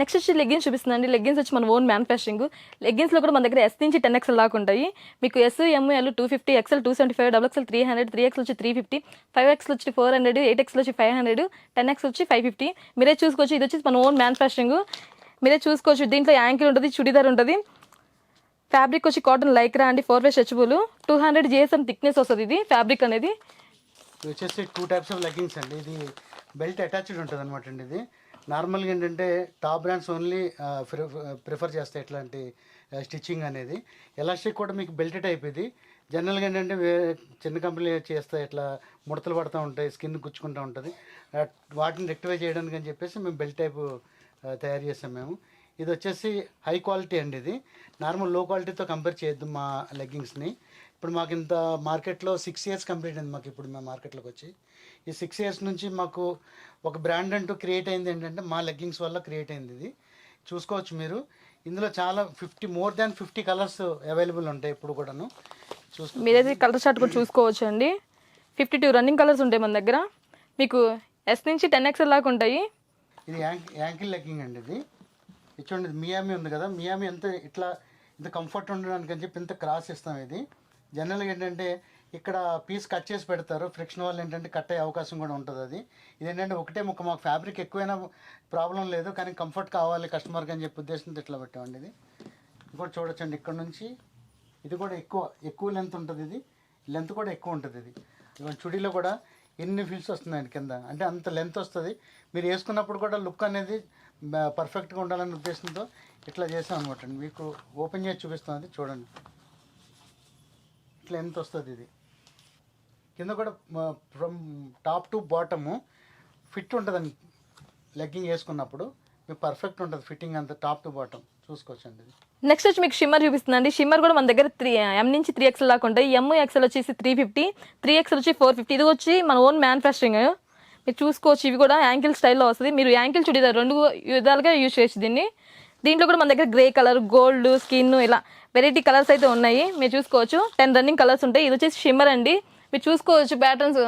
Next వచ్చి leggings చూపిస్తుందండి leggings వచ్చి మన ఓన్ మ్యానుఫ్యాక్చరింగ్ లెగ్గిన్స్లో కూడా మన దగ్గర ఎస్ నుంచి టెన్ ఎక్స్ఎల్ దాకా ఉంటాయి. మీకు S ML two fifty XL two seventy five double XL three hundred three X వచ్చి త్రీ ఫిఫ్టీ ఫైవ్ ఎక్స్ వచ్చి ఫోర్ హండ్రెడ్ ఎయిట్ ఎక్స్ వచ్చి ఫైవ్ హండ్రెడ్ టెన్ ఎక్స్ వచ్చి ఫైవ్ ఫిఫ్టీ మీరే చూసుకోవచ్చు. ఇది వచ్చి మన ఓన్ మ్యానుఫ్యాక్చరింగ్ మీరే చూసుకోవచ్చు. దీంట్లో యాంకిల్ ఉంటుంది చుడిదార్ ఉంటుంది. ఫ్యాబ్రిక్ వచ్చి కాటన్ లైక్రా అండి. Four way stretchable two hundred GSM thickness వస్తుంది ఇది ఫ్యాబ్రిక్ అనేది. వచ్చేసి టూ టైప్స్ ఆఫ్ లెగ్గింగ్స్ అండి. ఇది బెల్ట్ అటాచ్డ్ ఉంటుంది అనమాట అండి ఇది. నార్మల్గా ఏంటంటే టాప్ బ్రాండ్స్ ఓన్లీ ప్రిఫర్ చేస్తాయి ఇట్లాంటి స్టిచ్చింగ్ అనేది. ఎలాస్టిక్ కూడా మీకు బెల్ట్ టైప్ ఇది జనరల్గా ఏంటంటే చిన్న కంపెనీ చేస్తాయి ఇట్లా ముడతలు పడుతూ ఉంటాయి స్కిన్ గుచ్చుకుంటూ ఉంటుంది. వాటిని రెక్టిఫై చేయడానికి అని చెప్పేసి మేము బెల్ట్ టైప్ తయారు చేసాం మేము. ఇది వచ్చేసి హై క్వాలిటీ అండి ఇది. నార్మల్లో క్వాలిటీతో కంపేర్ చేయొద్దు మా లెగ్గింగ్స్ని. ఇప్పుడు మాకు ఇంత మార్కెట్లో సిక్స్ ఇయర్స్ కంప్లీట్ అయింది మాకు ఇప్పుడు మేము మార్కెట్లోకి వచ్చి. ఈ సిక్స్ ఇయర్స్ నుంచి మాకు ఒక బ్రాండ్ అంటూ క్రియేట్ అయింది ఏంటంటే మా లెగ్గింగ్స్ వల్ల క్రియేట్ అయింది ఇది. చూసుకోవచ్చు మీరు. ఇందులో చాలా fifty more than fifty colours available ఉంటాయి ఇప్పుడు కూడాను. చూసుకో మీరైతే కలర్ షార్ట్ కూడా చూసుకోవచ్చు అండి ఫిఫ్టీ టూ రన్నింగ్ కలర్స్ ఉంటాయి మన దగ్గర. మీకు ఎస్ నుంచి టెన్ ఎక్స్ఎల్ దాకా ఉంటాయి. ఇది యాంక్ యాంకిల్ లెగ్గింగ్ అండి ఇది. చూడండి ఇది మియామి ఉంది కదా. మియామి ఎంత ఇట్లా ఇంత కంఫర్ట్ ఉండడానికి అని చెప్పి ఇంత క్రాస్ ఇస్తాం ఇది. జనరల్గా ఏంటంటే ఇక్కడ పీస్ కట్ చేసి పెడతారు. ఫ్రిక్షన్ వల్ల ఏంటంటే కట్ అయ్యే అవకాశం కూడా ఉంటుంది అది. ఇదేంటంటే ఒకటే ముక్క మాకు ఫ్యాబ్రిక్ ఎక్కువైనా ప్రాబ్లం లేదు కానీ కంఫర్ట్ కావాలి కస్టమర్కి అని చెప్పి ఉద్దేశంతో ఇట్లా పెట్టామండి ఇది. ఇంకోటి కూడా చూడొచ్చండి ఇక్కడ నుంచి. ఇది కూడా ఎక్కువ ఎక్కువ లెంత్ ఉంటుంది ఇది. లెంత్ కూడా ఎక్కువ ఉంటుంది ఇది. ఇవాళ చుడీలో కూడా ఎన్ని ఫిల్స్ వస్తున్నాయండి కింద? అంటే అంత లెంత్ వస్తుంది. మీరు వేసుకున్నప్పుడు కూడా లుక్ అనేది పర్ఫెక్ట్గా ఉండాలనే ఉద్దేశంతో ఇట్లా చేసాం అనమాట మీకు ఓపెన్ చేసి చూపిస్తుంది చూడండి. ఇట్లా ఎంత వస్తుంది ఇది? కింద కూడా from top to bottom fit ఉంటుందండి లెగ్గింగ్ వేసుకున్నప్పుడు మీకు పర్ఫెక్ట్ ఉంటుంది ఫిట్టింగ్ అంతా టాప్ టు బాటమ్ చూసుకోవచ్చండి నెక్స్ట్ వచ్చి మీకు షిమ్మర్ చూపిస్తుందండి. షిమ్మర్ కూడా మన దగ్గర త్రీ ఎం నుంచి త్రీ ఎక్స్ఎల్ దాకా ఉంటాయి. ఎమ్ ఎక్స్ఎల్ వచ్చేసి త్రీ ఫిఫ్టీ త్రీ ఎక్స్ఎల్ వచ్చి ఫోర్ ఫిఫ్టీ ఇది వచ్చి మన ఓన్ మ్యానుఫ్యాక్చరింగ్ మీరు చూసుకోవచ్చు ఇవి కూడా యాంకిల్ స్టైల్లో వస్తుంది. మీరు యాంకిల్ చుడిదార్ రెండు విధాలుగా యూజ్ చేయొచ్చు దీన్ని. దీంట్లో కూడా మన దగ్గర గ్రే కలర్ గోల్డ్ స్కిన్ ఇలా వెరైటీ కలర్స్ అయితే ఉన్నాయి. మీరు చూసుకోవచ్చు. టెన్ రన్నింగ్ కలర్స్ ఉంటాయి. ఇది వచ్చేసి షిమ్మర్ అండి. మీరు చూసుకోవచ్చు ప్యాటర్న్స్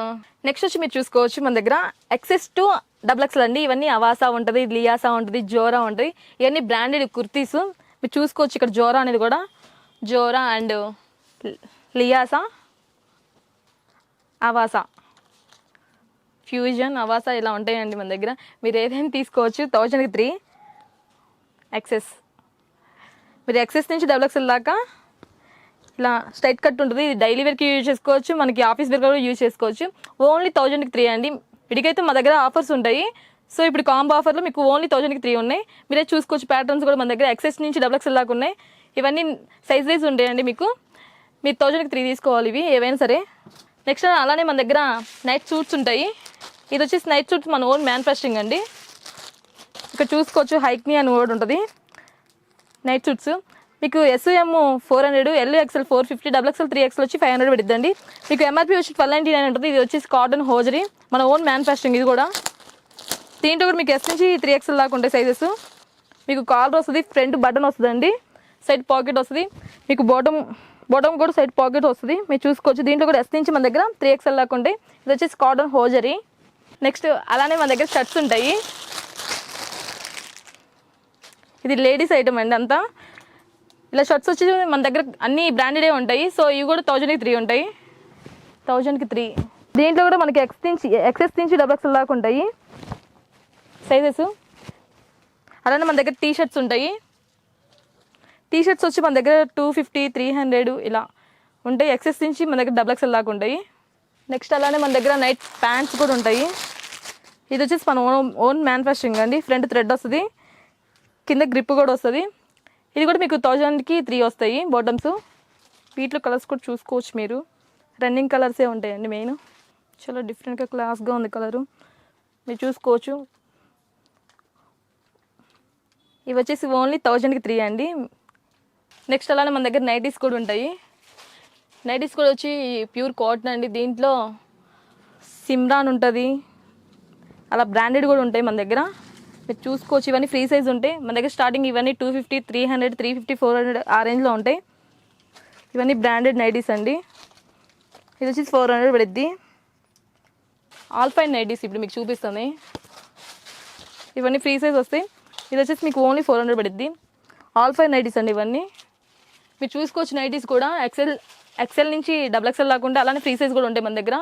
నెక్స్ట్ వచ్చి మీరు చూసుకోవచ్చు మన దగ్గర ఎక్సెస్ టు డబుల్ ఎక్స్ఎల్ అండి. ఇవన్నీ అవాసా ఉంటుంది లియాసా ఉంటుంది జోరా ఉంటుంది. ఇవన్నీ బ్రాండెడ్ కుర్తీస్. మీరు చూసుకోవచ్చు ఇక్కడ జోరా అనేది కూడా. జోరా అండ్ లియాసా అవాసా ఫ్యూజన్ అవాసా ఇలా ఉంటాయండి మన దగ్గర. మీరు ఏదైనా తీసుకోవచ్చు. థౌజండ్కి త్రీ ఎక్సెస్ మీరు ఎక్సెస్ నుంచి డబుల్ ఎక్స్ఎల్ దాకా ఇలా స్ట్రైట్ కట్ ఉంటుంది. ఇది డైలీ వేర్కి యూజ్ చేసుకోవచ్చు మనకి ఆఫీస్ వేర్ కూడా యూజ్ చేసుకోవచ్చు. ఓన్లీ థౌజండ్కి త్రీ అండి. ఇడికైతే మా దగ్గర ఆఫర్స్ ఉంటాయి. సో ఇప్పుడు కాంబో ఆఫర్లో మీకు ఓన్లీ థౌజండ్కి త్రీ ఉన్నాయి. మీరే చూసుకోవచ్చు ప్యాటర్న్స్ కూడా మన దగ్గర. ఎక్సెస్ నుంచి డబుల్ ఎక్స్ఎల్ దాకా ఉన్నాయి. ఇవన్నీ సైజ్ వైజ్ ఉంటాయండి మీకు. మీరు థౌజండ్కి త్రీ తీసుకోవాలి ఇవి ఏవైనా సరే. నెక్స్ట్ అలానే మన దగ్గర నైట్ సూట్స్ ఉంటాయి. ఇది వచ్చేసి నైట్ సూట్స్ మన ఓన్ మ్యానుఫ్యాక్చరింగ్ అండి. ఇక్కడ చూసుకోవచ్చు హైక్ని అని కూడా ఉంటుంది. నైట్ సూట్స్ మీకు SM four hundred L XL four fifty double XL three XL వచ్చి ఫైవ్ హండ్రెడ్ పడుతుందండి మీకు ఎంఆర్పీ వచ్చి ట్వెల్వ్ నైన్టీ నైన్ ఉంటుంది. ఇది వచ్చేసి కాటన్ హోజరీ మన ఓన్ మ్యానుఫ్యాక్చరింగ్ ఇది కూడా. దీంట్లో కూడా మీకు ఎస్ నుంచి త్రీ ఎక్స్ఎల్ దాకా ఉంటాయి సైజెస్ మీకు కాలర్ వస్తుంది ఫ్రంట్ బటన్ వస్తుందండి. సైడ్ పాకెట్ వస్తుంది. మీకు బాటమ్ బాటమ్ కూడా సైడ్ పాకెట్ వస్తుంది. మీరు చూసుకోవచ్చు దీంట్లో కూడా ఎస్ నుంచి మన దగ్గర త్రీ ఎక్స్ఎల్ దాకా ఉంటాయి ఇది వచ్చేసి కాటన్ హోజరీ నెక్స్ట్ అలానే మన దగ్గర షర్ట్స్ ఉంటాయి. ఇది లేడీస్ ఐటమ్ అండి అంతా. ఇలా షర్ట్స్ వచ్చి మన దగ్గర అన్ని బ్రాండెడే ఉంటాయి. సో ఇవి కూడా థౌజండ్కి త్రీ ఉంటాయి. థౌజండ్కి త్రీ దీంట్లో కూడా మనకి ఎక్స్ నుంచి ఎక్సెస్ నుంచి డబుల్ ఎక్స్ఎల్ దాకా ఉంటాయి. సైజెస్ అలానే మన దగ్గర టీ షర్ట్స్ ఉంటాయి. టీ షర్ట్స్ వచ్చి మన దగ్గర టూ ఫిఫ్టీ త్రీ హండ్రెడ్ ఇలా ఉంటాయి. ఎక్సెస్ నుంచి మన దగ్గర డబుల్ ఎక్స్ఎల్ దాకా ఉంటాయి. నెక్స్ట్ అలానే మన దగ్గర నైట్ ప్యాంట్స్ కూడా ఉంటాయి. ఇది వచ్చేసి మన ఓన్ ఓన్ మ్యానుఫ్యాక్చరింగ్ అండి. ఫ్రంట్ థ్రెడ్ వస్తుంది. కింద గ్రిప్ కూడా వస్తుంది. ఇది కూడా మీకు థౌజండ్కి త్రీ వస్తాయి బాటమ్స్ వీటిలో కలర్స్ కూడా చూసుకోవచ్చు మీరు. రన్నింగ్ కలర్సే ఉంటాయండి మెయిన్ చాలా డిఫరెంట్గా క్లాస్గా ఉంది కలరు మీరు చూసుకోవచ్చు. ఇవి వచ్చేసి ఓన్లీ థౌజండ్కి త్రీ అండి. నెక్స్ట్ అలానే మన దగ్గర నైటీస్ కూడా ఉంటాయి. నైటీస్ కూడా వచ్చి ప్యూర్ కాటన్ అండి. దీంట్లో సిమ్రాన్ ఉంటుంది. అలా బ్రాండెడ్ కూడా ఉంటాయి మన దగ్గర. మీరు చూసుకోవచ్చు ఇవన్నీ ఫ్రీ సైజ్ ఉంటాయి. మన దగ్గర స్టార్టింగ్ ఇవన్నీ two fifty three hundred three fifty four hundred ఆ రేంజ్లో ఉంటాయి. ఇవన్నీ బ్రాండెడ్ నైటీస్ అండి. ఇది వచ్చేసి ఫోర్ హండ్రెడ్ పడుద్ది. ఆల్ ఫైన్ నైటీస్ ఇప్పుడు మీకు చూపిస్తుంది. ఇవన్నీ ఫ్రీ సైజ్ వస్తాయి. ఇది వచ్చేసి మీకు ఓన్లీ ఫోర్ హండ్రెడ్ పడుద్ది. ఆల్ ఫైవ్ నైటీస్ అండి ఇవన్నీ. మీరు చూసుకోవచ్చు నైటీస్ కూడా ఎక్సెల్ ఎక్సెల్ నుంచి డబుల్ ఎక్సెల్ లేకుండా అలానే ఫ్రీ సైజ్ కూడా ఉంటాయి మన దగ్గర.